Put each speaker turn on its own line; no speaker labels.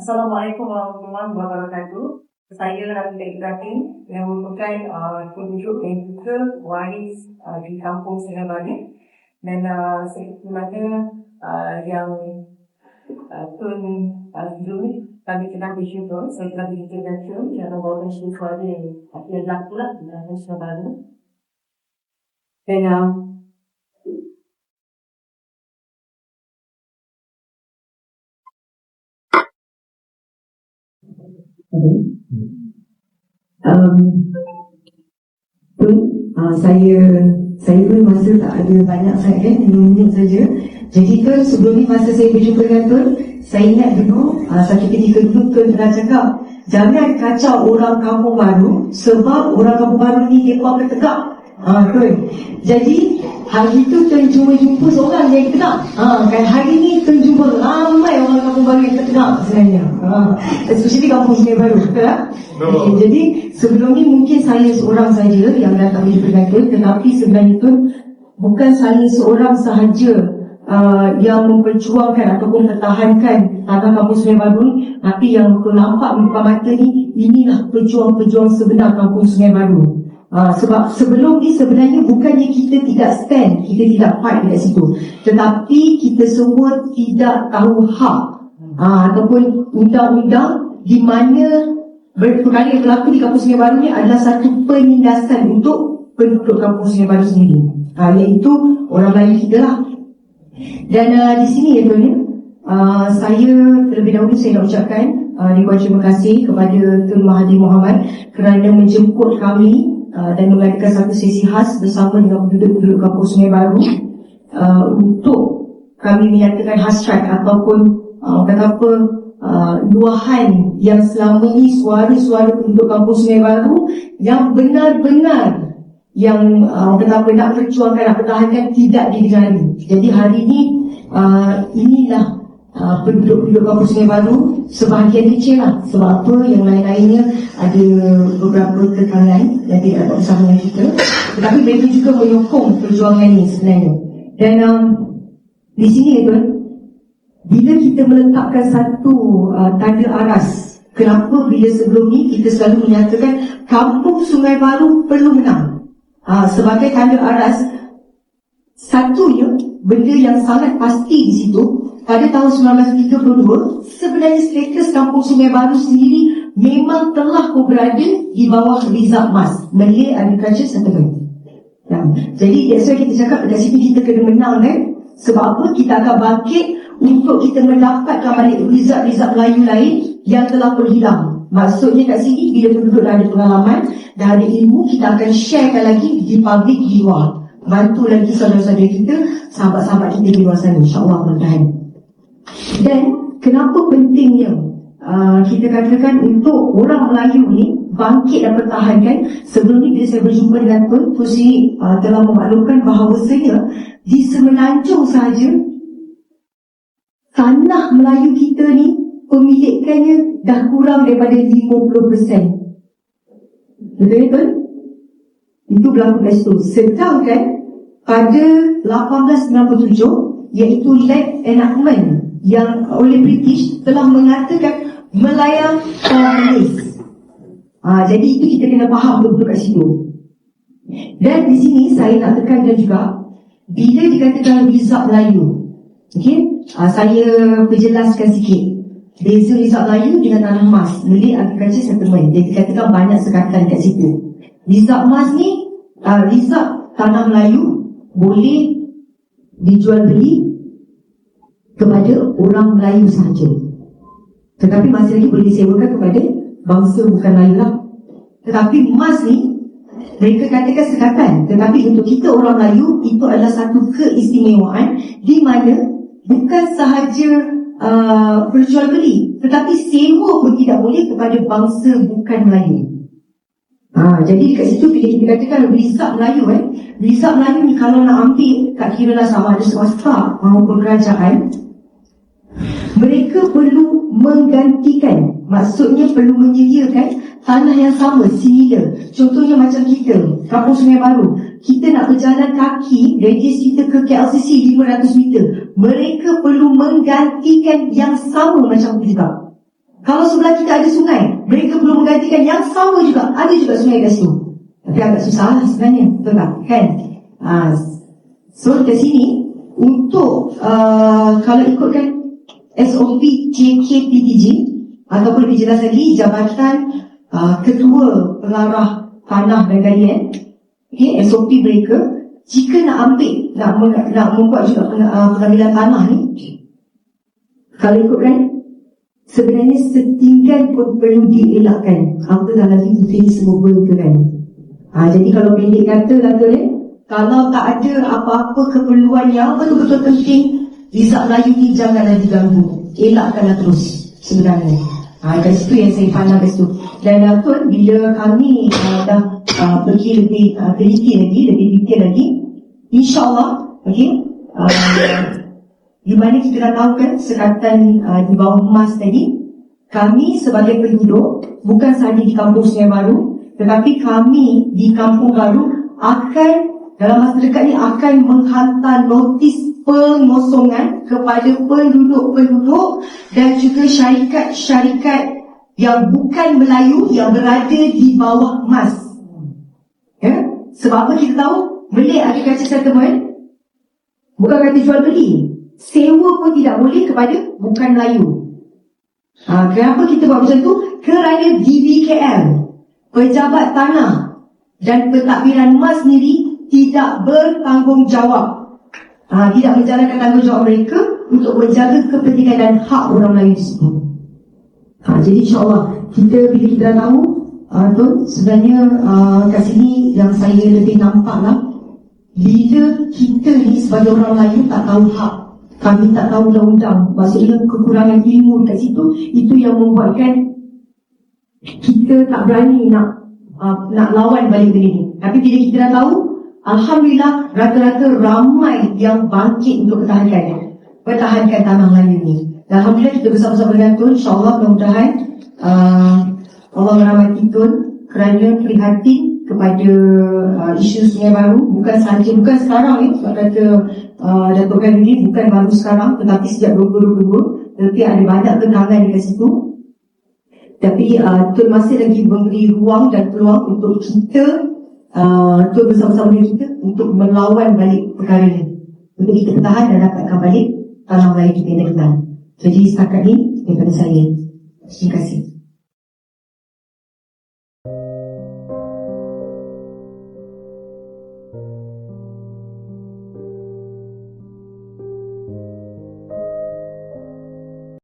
Assalamualaikum warahmatullahi wabarakatuh. Saya Rafi Ibrahim yang merupakan uh, penunjuk dan juga waris uh, di kampung Sungai Bali dan uh, seperti mana uh, yang uh, Tun uh, Zul kami kenal bersyukur saya telah diintervention yang membawakan syukur yang lah di dalam Sungai Bali dan uh,
Um, pun uh, saya saya pun masa tak ada banyak sangat kan, lima minit saja. Jadi tu sebelum ni masa saya berjumpa dengan Tun, saya ingat dulu, uh, satu ketika dulu Tun pernah cakap, jangan kacau orang kampung baru sebab orang kampung baru ni dia akan tegak. Ha, Tun. Jadi hari tu Tun cuma jumpa seorang yang tegak. Ha, kan hari ni Tun jumpa ramai orang kampung baru yang tegak sebenarnya. Ha, especially kampung Sungai Baru, betul tak? Okay, jadi sebelum ni mungkin saya seorang saja yang datang dengan Tun tetapi sebenarnya Tun bukan saya seorang sahaja uh, yang memperjuangkan ataupun pertahankan tanah kampung Sungai Baru ni tapi yang aku nampak di depan mata ni inilah pejuang-pejuang sebenar kampung Sungai Baru Uh, sebab sebelum ni sebenarnya bukannya kita tidak stand, kita tidak fight dekat situ. Tetapi kita semua tidak tahu hak uh, ataupun undang-undang di mana perkara yang berlaku di kampung Sungai Baru ni adalah satu penindasan untuk penduduk kampung Sungai Baru sendiri. Uh, iaitu orang Melayu kita lah. Dan uh, di sini ya tuan ya, uh, saya terlebih dahulu saya nak ucapkan uh, ribuan terima kasih kepada Tun Mahathir Muhammad kerana menjemput kami uh, dan mengadakan satu sesi khas bersama dengan penduduk-penduduk kampung Sungai Baru uh, untuk kami menyatakan hasrat ataupun uh, kata apa uh, luahan yang selama ini suara-suara penduduk kampung Sungai Baru yang benar-benar yang uh, kata apa nak perjuangkan nak pertahankan tidak didengari. Jadi hari ini uh, inilah penduduk-penduduk kampung Sungai Baru sebahagian kecil lah. Sebab apa? Yang lain-lainnya ada beberapa kekangan yang tidak dapat bersama dengan kita. Tetapi mereka juga menyokong perjuangan ini sebenarnya. Dan um, di sini ya tuan bila kita meletakkan satu uh, tanda aras kenapa bila sebelum ni kita selalu menyatakan kampung Sungai Baru perlu menang? Uh, sebagai tanda aras satunya benda yang sangat pasti di situ pada tahun 1932 sebenarnya status kampung Sungai Baru sendiri memang telah berada di bawah Rizal Mas Malay Agriculture Settlement. Ya. jadi that's why kita cakap dari situ kita kena menang kan sebab apa? Kita akan bangkit untuk kita mendapatkan balik rizal-rizal Melayu lain yang telah berhilang maksudnya kat sini bila penduduk dah ada pengalaman dah ada ilmu kita akan sharekan lagi di public di luar. Bantu lagi saudara-saudara kita sahabat-sahabat kita di luar sana. insyaAllah mudah-mudahan dan kenapa pentingnya uh, kita katakan untuk orang Melayu ni bangkit dan pertahankan sebelum ni bila saya berjumpa dengan Tun Tusi uh, telah memaklumkan bahawasanya di Semenanjung sahaja tanah Melayu kita ni pemilikannya dah kurang daripada 50% betul betul itu berlaku kat situ. Sedangkan pada 1897 iaitu Land Enactment yang oleh British telah mengatakan Melaya Malays. Ha, jadi itu kita kena faham betul-betul kat situ. Dan di sini saya nak tekankan juga bila dikatakan Rizab Melayu. Okey, ha, saya perjelaskan sikit. Beza Rizab Melayu dengan tanah emas. Malay Agriculture Settlement. Dia dikatakan banyak sekatan kat situ. Rizab emas ni, uh, Rizab tanah Melayu boleh dijual beli kepada orang Melayu sahaja. Tetapi masih lagi boleh disewakan kepada bangsa bukan Melayu lah. Tetapi emas ni, mereka katakan sekatan. Tetapi untuk kita orang Melayu, itu adalah satu keistimewaan di mana bukan sahaja uh, berjual beli, tetapi sewa pun tidak boleh kepada bangsa bukan Melayu. Ha, jadi dekat situ bila kita katakan Rizab Melayu eh, Rizab Melayu ni kalau nak ambil tak kira lah sama ada swasta maupun kerajaan mereka perlu menggantikan maksudnya perlu menyediakan tanah yang sama similar contohnya macam kita kampung Sungai Baru kita nak berjalan kaki radius kita ke KLCC 500 meter mereka perlu menggantikan yang sama macam kita Kalau sebelah kita ada sungai, mereka perlu menggantikan yang sama juga. Ada juga sungai kat situ. Tapi agak susah lah sebenarnya. Betul tak? Kan? Ha, so, kat sini, untuk uh, kalau ikutkan SOP KKPTG ataupun lebih jelas lagi Jabatan uh, Ketua Pengarah Tanah dan Galian okay, SOP mereka jika nak ambil nak, meng- nak membuat juga uh, pengambilan tanah ni kalau ikutkan sebenarnya setinggal pun perlu dielakkan. Apatah lagi kita ni semua kan ha, jadi kalau pendek kata kata ni kalau tak ada apa-apa keperluan yang betul-betul penting Lisak Melayu ni janganlah diganggu Elakkanlah terus sebenarnya. Ha, Dan situ yang saya pandang kat situ. Dan uh, bila kami uh, dah uh, pergi lebih uh, teliti lagi Lebih detail lagi InsyaAllah okay, uh, Di mana kita dah tahu kan Sekatan uh, di bawah emas tadi Kami sebagai penduduk Bukan sahaja di kampung Sungai Baru Tetapi kami di kampung baru Akan dalam masa dekat ni akan menghantar notis pengosongan kepada penduduk-penduduk dan juga syarikat-syarikat yang bukan Melayu yang berada di bawah emas. Ya? Sebab apa kita tahu? Malay Agriculture Settlement bukan kata jual beli. Sewa pun tidak boleh kepada bukan Melayu. Ha, kenapa kita buat macam tu? Kerana DBKL, Pejabat Tanah dan Pentadbiran Emas sendiri tidak bertanggungjawab. Ha, tidak menjalankan tanggungjawab mereka untuk menjaga kepentingan dan hak orang di situ. Ha, jadi insyaAllah kita bila kita dah tahu uh, Tun, sebenarnya uh, kat sini yang saya lebih nampak lah bila kita ni sebagai orang Melayu tak tahu hak. Kami tak tahu undang-undang. Maksudnya kekurangan ilmu kat situ itu yang membuatkan kita tak berani nak uh, nak lawan balik benda ni. Tapi bila kita dah tahu Alhamdulillah rata-rata ramai yang bangkit untuk pertahankan pertahankan tanah Melayu ni dan Alhamdulillah kita bersama-sama dengan Tun. InsyaAllah mudah-mudahan uh, Allah merahmati Tun. Kerana prihatin kepada uh, isu Sungai Baru. Bukan sahaja bukan sekarang ni sebab kata uh, Datuk Kan ini bukan baru sekarang tetapi sejak 2022 tetapi ada banyak kenangan dekat situ. Tapi uh, Tun masih lagi memberi ruang dan peluang untuk kita uh, Tun bersama-sama dengan kita untuk melawan balik perkara ini untuk kita bertahan dan dapatkan balik tanah Melayu kita yang kenal. Jadi setakat ni daripada saya. Terima kasih.